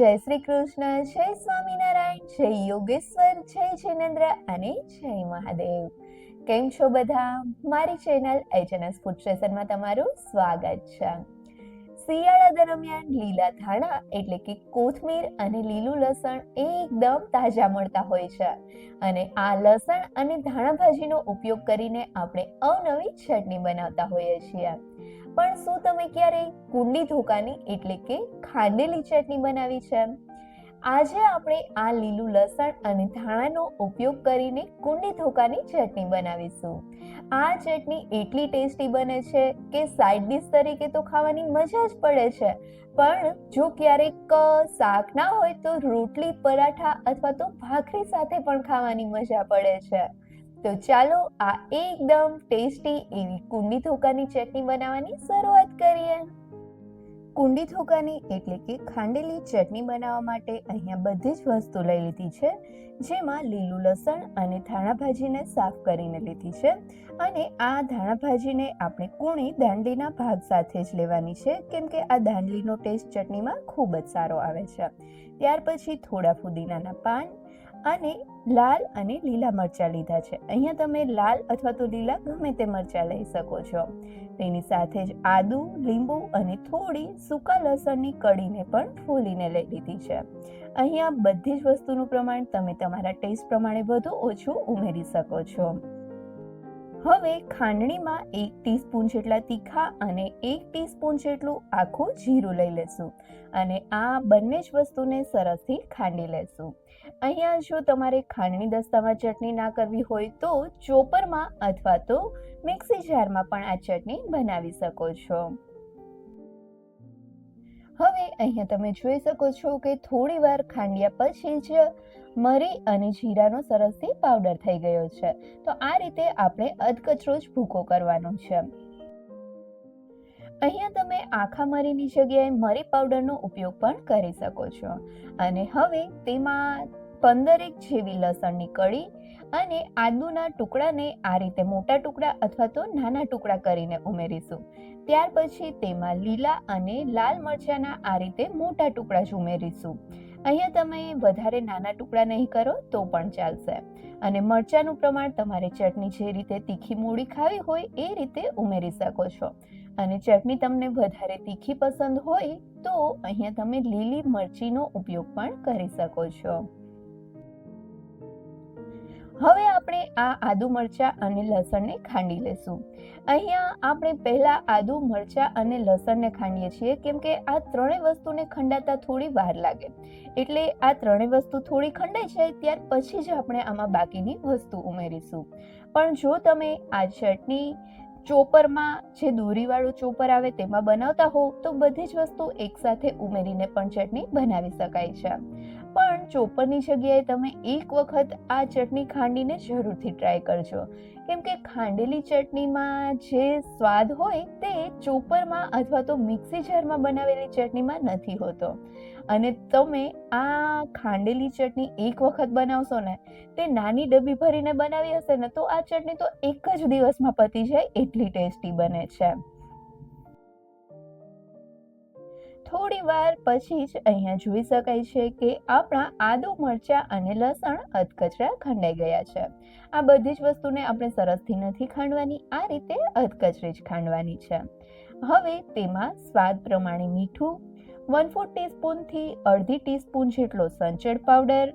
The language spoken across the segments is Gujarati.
જય શ્રી કૃષ્ણ, જય સ્વામિનારાયણ, જય યોગેશ્વર, જય જિનેન્દ્ર અને જય મહાદેવ. કેમ છો બધા? મારી ચેનલ એચએનએસ ફૂડ સ્ટેશનમાં તમારું સ્વાગત છે. શિયાળા દરમિયાન લીલા ધાણા એટલે કે કોથમીર અને લીલું લસણ એકદમ તાજા મળતા હોય છે. અને આ લસણ અને ધાણા ભાજીનો ઉપયોગ કરીને આપણે અવનવી ચટણી બનાવતા હોઈએ છીએ. પણ શું તમે ક્યારેય કુંડી ધોકાની એટલે કે ખાંડેલી ચટણી બનાવી છે? આજે આપણે આ લીલું લસણ અને ધાણાનો ઉપયોગ કરીને કુંડી ધોકાની ચટણી બનાવીશું. આ ચટણી એટલી ટેસ્ટી બને છે કે સાઈડ ડિશ તરીકે તો ખાવાની મજા જ પડે છે. પણ જો ક્યારેક શાક ના હોય તો રોટલી, પરાઠા અથવા તો ભાખરી સાથે પણ ખાવાની મજા પડે છે. તો ચાલો આ એકદમ ટેસ્ટી એવી કુંડી ધોકાની ચટણી બનાવવાની શરૂઆત કરીએ. કુંડી ધોકાની એટલે કે ખાંડેલી ચટણી બનાવવા માટે અહીંયા બધી જ વસ્તુ લઈ લીધી છે, જેમાં લીલું લસણ અને ધાણા ભાજીને સાફ કરીને લીધી છે અને આ ધાણા ભાજીને આપણે કૂણી દાંડલીના ભાગ સાથે જ લેવાની છે, કેમ કે આ દાંડલીનો ટેસ્ટ ચટણીમાં ખૂબ જ સારો આવે છે. ત્યાર પછી થોડા ફુદીનાના પાન અને લાલ અને લીલા મરચાં લીધા છે. અહીંયા તમે લાલ અથવા તો લીલા ગમે તે મરચાં લઈ શકો છો. તેની સાથે જ આદુ, લીંબુ અને થોડી સૂકા લસણની કળીને પણ ફોલીને લઈ લીધી છે. અહીંયા બધી જ વસ્તુનું પ્રમાણ તમે તમારા ટેસ્ટ પ્રમાણે વધુ ઓછું ઉમેરી શકો છો. હવે ખાંડણીમાં એક ટીસ્પૂન જેટલા તીખા અને એક ટીસ્પૂન જેટલું આખું જીરું લઈ લેશું. અને આ બંને જ વસ્તુને સરસથી ખાંડી લેશું. અહીંયા જો તમારે ખાંડની દસ્તામાં ચટણી ના કરવી હોય તો ચોપરમાં અથવા તો મિક્સી જારમાં પણ આ ચટણી બનાવી શકો છો. હવે અહીંયા તમે જોઈ શકો છો કે થોડી વાર ખાંડ્યા પછી જ મરી અને જીરાનો સરસથી પાવડર થઈ ગયો છે. તો આ રીતે આપણે અધકચરો જ ભૂકો કરવાનો છે. અહીંયા તમે આખા મરીની જગ્યાએ મરી પાવડરનો ઉપયોગ પણ કરી શકો છો. અને હવે તેમાં પંદરેક જેવી લસણની કળી અને આદુના ટુકડાને આ રીતે મોટા ટુકડા અથવા તો નાના ટુકડા કરીને ઉમેરીશું. ત્યાર પછી તેમાં લીલા અને લાલ મરચાંના આ રીતે મોટા ટુકડા જ ઉમેરીશું. અહીંયા તમે વધારે નાના ટુકડા નહીં કરો તો પણ ચાલશે. અને મરચાંનું પ્રમાણ તમારે ચટણી જે રીતે તીખી મૂળી ખાવી હોય એ રીતે ઉમેરી શકો છો. અને ચટણી તમને વધારે તીખી પસંદ હોય તો અહીંયા તમે લીલી મરચીનો ઉપયોગ પણ કરી શકો છો. હવે આપણે આ આદુ મરચા અને લસણને ખાંડી લેશું. અહીંયા આપણે પહેલા આદુ મરચા અને લસણને ખાંડીએ છીએ, કેમ કે આ ત્રણેય વસ્તુને ખંડાતા થોડી વાર લાગે. એટલે આ ત્રણેય વસ્તુ થોડી ખંડાઈ જાય, ત્યાર પછી જ આપણે આમાં બાકીની વસ્તુ ઉમેરીશું. પણ જો તમે આ ચટણી ચોપરમાં જે દોરીવાળું ચોપર આવે તેમાં બનાવતા હોવ તો બધી જ વસ્તુ એકસાથે ઉમેરીને પણ ચટણી બનાવી શકાય છે. પણ ચોપરની જગ્યાએ તમે એક વખત આ ચટણી ખાંડીને જરૂરથી ટ્રાય કરજો. કેમ કે ખાંડેલી ચટણીમાં જે સ્વાદ હોય તે ચોપરમાં અથવા તો મિક્સી જારમાં બનાવેલી ચટણીમાં નથી હોતો. અને તમે આ ખાંડેલી ચટણી એક વખત બનાવશો ને, તે નાની ડબ્બી ભરીને બનાવી હશે ને, તો આ ચટણી તો એક જ દિવસમાં પતી જાય, એટલી ટેસ્ટી બને છે. થોડી વાર પછી જ અહીંયા જોઈ શકાય છે કે આપણા આદુ મરચા અને લસણ અધકચરા ખંડાઈ ગયા છે. આ બધી જ વસ્તુને આપણે સરસથી નથી ખાંડવાની, આ રીતે અધકચરી જ ખાંડવાની છે. હવે તેમાં સ્વાદ પ્રમાણે મીઠું વન ફોર ટીસ્પૂનથી અડધી ટીસ્પૂન જેટલો સંચળ પાવડર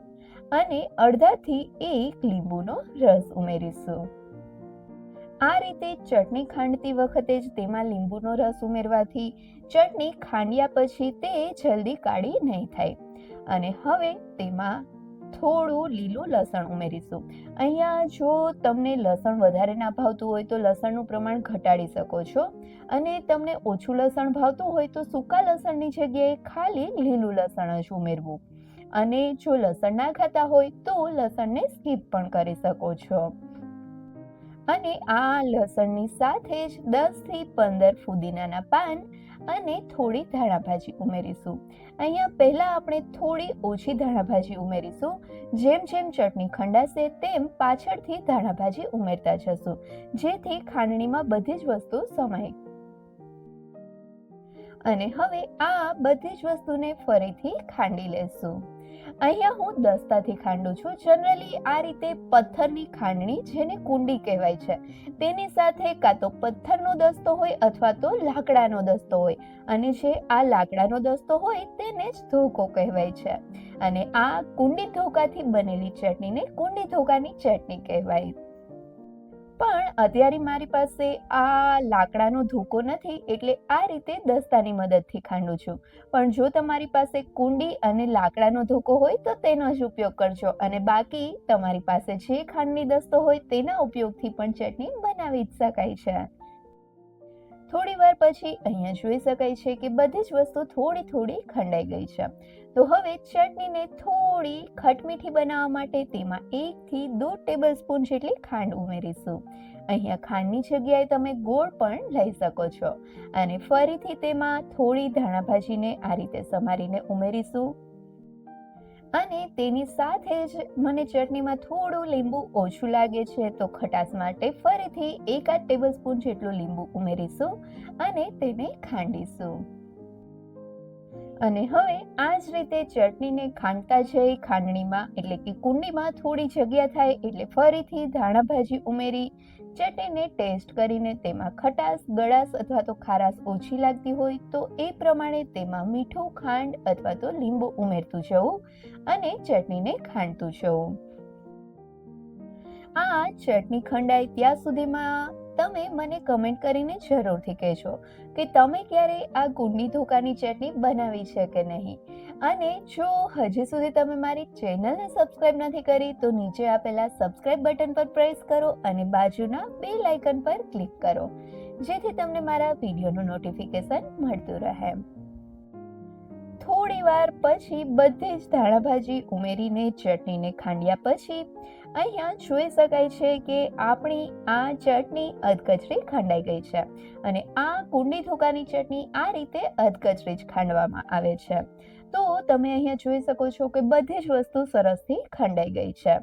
અને અડધાથી એક લીંબુનો રસ ઉમેરીશું. આ રીતે ચટણી ખાંડતી વખતે જ તેમાં લીંબુનો રસ ઉમેરવાથી ચટણી ખાંડ્યા પછી તે જલ્દી કાળી નહીં થાય. અને હવે તેમાં થોડું લીલું લસણ ઉમેરીશું. અહીંયા જો તમને લસણ વધારે ના ભાવતું હોય તો લસણનું પ્રમાણ ઘટાડી શકો છો. અને તમને ઓછું લસણ ભાવતું હોય તો સૂકા લસણની જગ્યાએ ખાલી લીલું લસણ જ ઉમેરવું. અને જો લસણ ના ખાતા હોય તો લસણને સ્કીપ પણ કરી શકો છો. અને આ લસણની સાથે જ દસથી પંદર ફુદીનાના પાન અને થોડી ધાણા ભાજી ઉમેરીશું. અહીંયા પહેલા આપણે થોડી ઓછી ધાણા ભાજી ઉમેરીશું. જેમ જેમ ચટણી ખંડાશે તેમ પાછળથી ધાણા ભાજી ઉમેરતા જશું. જેથી ખાંડણીમાં બધી જ વસ્તુ સમાય. અને હવે આ બધી જ વસ્તુને ફરીથી ખાંડી લેશું. અહીંયા હું દસ્તાથી ખાંડું છું. જનરલી આ રીતે પથ્થરની ખાંડણી જેને કુંડી કહેવાય છે, તેની સાથે કાં તો પથ્થરનો દસ્તો હોય અથવા તો લાકડાનો દસ્તો હોય. અને જે આ લાકડાનો દસ્તો હોય તેને જ ધોકો કહેવાય છે. અને આ કુંડી ધોકાથી બનેલી ચટણીને કુંડી ધોકાની ચટણી કહેવાય. પણ અત્યારે મારી પાસે આ લાકડાનો ધોકો નથી, એટલે આ રીતે દસ્તાની મદદથી ખાંડું છું. પણ જો તમારી પાસે કુંડી અને લાકડાનો ધોકો હોય, તો તેનો જ ઉપયોગ કરજો. અને બાકી તમારી પાસે જે ખાંડની દસ્તો હોય, તેના ઉપયોગથી પણ ચટણી બનાવી જ શકાય છે. થોડી વાર પછી અહીંયા જોઈ શકાય છે કે બધી જ વસ્તુ થોડી થોડી ખંડાઈ ગઈ છે. તો હવે ચટણીને થોડી ખટમીઠી બનાવવા માટે તેમાં એકથી દોઢ ટેબલ સ્પૂન જેટલી ખાંડ ઉમેરીશું. અહીંયા ખાંડની જગ્યાએ તમે ગોળ પણ લઈ શકો છો. અને ફરીથી તેમાં થોડી ધાણા ભાજીને આ રીતે સમારીને ઉમેરીશું. અને તેની સાથે જ મને ચટણીમાં થોડું લીંબુ ઓછું લાગે છે, તો ખટાશ માટે ફરીથી એકાદ ટેબલ સ્પૂન જેટલું લીંબુ ઉમેરીશું અને તેને ખાંડીશું. અને હવે આ જ રીતે ચટણીને ખાંડતા જઈ ખાંડણીમાં, એટલે કે કુંડીમાં થોડી જગ્યા થાય એટલે ફરીથી ધાણા ભાજી ઉમેરી, ચટણીને ટેસ્ટ કરીને તેમાં ખટાશ, ગળાશ અથવા તો ખારાશ ઓછી લાગતી હોય તો એ પ્રમાણે તેમાં મીઠું, ખાંડ અથવા તો લીંબુ ઉમેરતું જવું અને ચટણીને ખાંડતું જવું. આ ચટણી ખંડાય ત્યાં સુધીમાં તમે મને કમેન્ટ કરીને જરૂરથી કહેજો કે તમે ક્યારે આ કુંડી ધોકાની ચટણી બનાવી છે કે નહીં. અને જો હજી સુધી તમે મારી ચેનલને સબસ્ક્રાઇબ નથી કરી, તો નીચે આપેલા સબસ્ક્રાઇબ બટન પર પ્રેસ કરો અને બાજુના બે લાઇકન પર ક્લિક કરો. જેથી તમને મારા વિડીયોનું નોટિફિકેશન મળતું રહે. થોડી વાર પછી બધી જ ધાણાભાજી ઉમેરીને, ચટણીને ખાંડ્યા પછી અહીંયા જોઈ શકાય છે કે આપણી આ ચટણી અધકચરી ખંડાઈ ગઈ છે અને આ કુંડી ધોકાની ચટણી આ રીતે અધકચરી જ ખાંડવામાં આવે છે. તો તમે અહીંયા જોઈ શકો છો કે બધી જ વસ્તુ સરસથી ખંડાઈ ગઈ છે.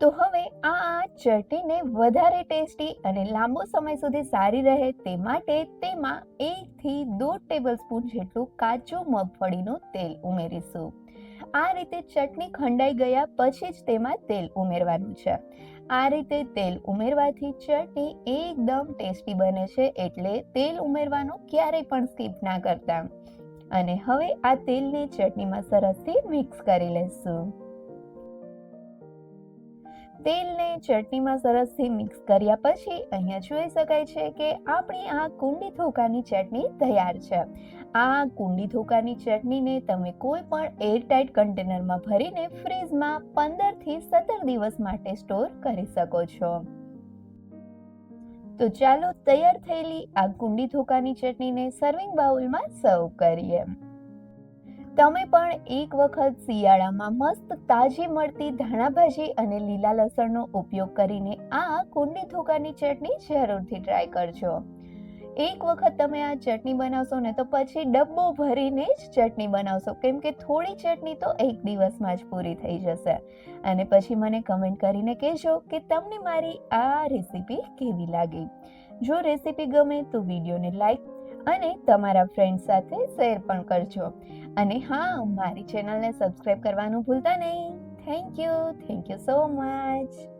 તો હવે આ ચટણીને વધારે ટેસ્ટી અને લાંબો સમય સુધી સારી રહે તે માટે તેમાં એકથી દોઢ ટેબલ સ્પૂન જેટલું કાચું મગફળીનું તેલ ઉમેરીશું. આ રીતે ચટણી ખંડાઈ ગયા પછી જ તેમાં તેલ ઉમેરવાનું છે. આ રીતે તેલ ઉમેરવાથી ચટણી એકદમ ટેસ્ટી બને છે એટલે તેલ ઉમેરવાનું ક્યારેય પણ સ્કીપ ના કરતા. અને હવે આ તેલને ચટણીમાં સરસથી મિક્સ કરી લેશું. તેલને ચટણીમાં સરસથી મિક્સ કર્યા પછી અહીંયા જોઈ શકાય છે કે આપણી આ કુંડી ધોકાની ચટણી તૈયાર છે. આ કુંડી ધોકાની ચટણીને તમે કોઈ પણ એરટાઇટ કન્ટેનરમાં ભરીને ફ્રીજમાં પંદરથી સત્તર દિવસ માટે સ્ટોર કરી શકો છો. તો ચાલો તૈયાર થયેલી આ કુંડી ધોકાની ચટણીને સર્વિંગ બાઉલમાં સર્વ કરીએ. તમે પણ એક વખત શિયાળામાં મસ્ત તાજી મળતી ધાણાભાજી અને લીલા લસણનો ઉપયોગ કરીને આ કુંડી ધોકાની ચટણી જરૂરથી ટ્રાય કરજો. એક વખત તમે આ ચટણી બનાવશો ને તો પછી ડબ્બો ભરીને જ ચટણી બનાવશો. કેમ કે થોડી ચટણી તો એક દિવસમાં જ પૂરી થઈ જશે. અને પછી મને કમેન્ટ કરીને કહેજો કે તમને મારી આ રેસીપી કેવી લાગી? જો રેસીપી ગમે તો વિડીયોને લાઈક અને તમારા ફ્રેન્ડ સાથે શેર પણ કરજો. અને હા મારી ચેનલને સબસ્ક્રાઇબ કરવાનું ભૂલતા નહીં. Thank you thank you so much